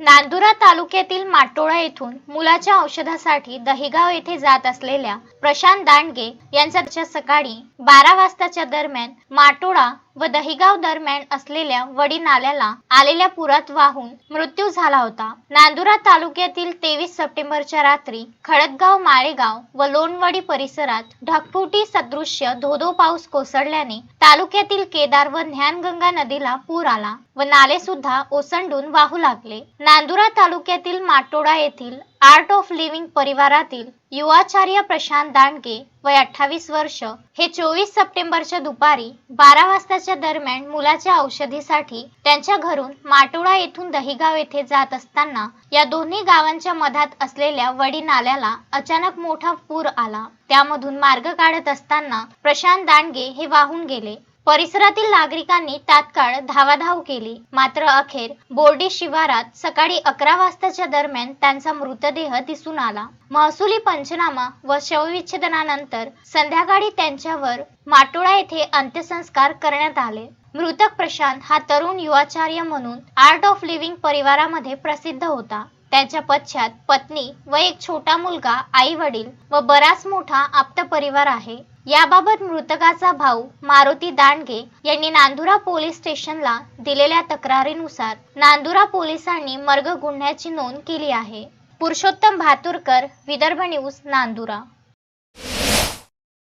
नांदुरा तालुक्यातील माटोळा येथून मुलाच्या औषधासाठी दहिगाव येथे जात असलेल्या प्रशांत दांडगे यांचा सकाळी बारा वाजताच्या दरम्यान माटोळा व दहिगाव दरम्यान असलेल्या वडी नाल्याला आलेल्या पुरात वाहून मृत्यू झाला होता. नांदुरा तालुक्यातील तेवीस सप्टेंबरच्या रात्री खडकगाव माळेगाव व लोणवडी परिसरात ढगफुटी सदृश्य धोधो पाऊस कोसळल्याने तालुक्यातील केदार व ज्ञानगंगा नदीला पूर आला व नाले सुद्धा ओसंडून वाहू लागले. नांदुरा तालुक्यातील माटोडा येथील आर्ट ऑफ लिव्हिंग परिवारातील युवाचार्य प्रशांत दांडगे वय अठ्ठावीस वर्ष हे चोवीस सप्टेंबरच्या दुपारी बारा वाजताच्या दरम्यान मुलाच्या औषधीसाठी त्यांच्या घरून माटोळा येथून दहिगाव येथे जात असताना या दोन्ही गावांच्या मधात असलेल्या वडी नाल्याला अचानक मोठा पूर आला. त्यामधून मार्ग काढत असताना प्रशांत दांडगे हे वाहून गेले. परिसरातील नागरिकांनी तात्काळ धावाधाव केली. मात्र अखेर बोर्डी शिवारात सकाळी अकरा वाजताच्या दरम्यान त्यांचा मृतदेह दिसून आला. महसुली पंचनामा व शवविच्छेदनानंतर संध्याकाळी त्यांच्यावर माटोळा येथे अंत्यसंस्कार करण्यात आले. मृतक प्रशांत हा तरुण युवाचार्य म्हणून आर्ट ऑफ लिव्हिंग परिवारामध्ये प्रसिद्ध होता. त्याच्या पश्चात पत्नी व एक छोटा मुलगा आई वडील व बराच मोठा आप्त परिवार आहे. याबाबत मृतकाचा भाऊ मारुती दांडगे यांनी नांदुरा पोलीस स्टेशनला दिलेल्या तक्रारीनुसार नांदुरा पोलिसांनी मर्ग गुन्ह्याची नोंद केली आहे. पुरुषोत्तम भातुरकर विदर्भ न्यूज नांदुरा.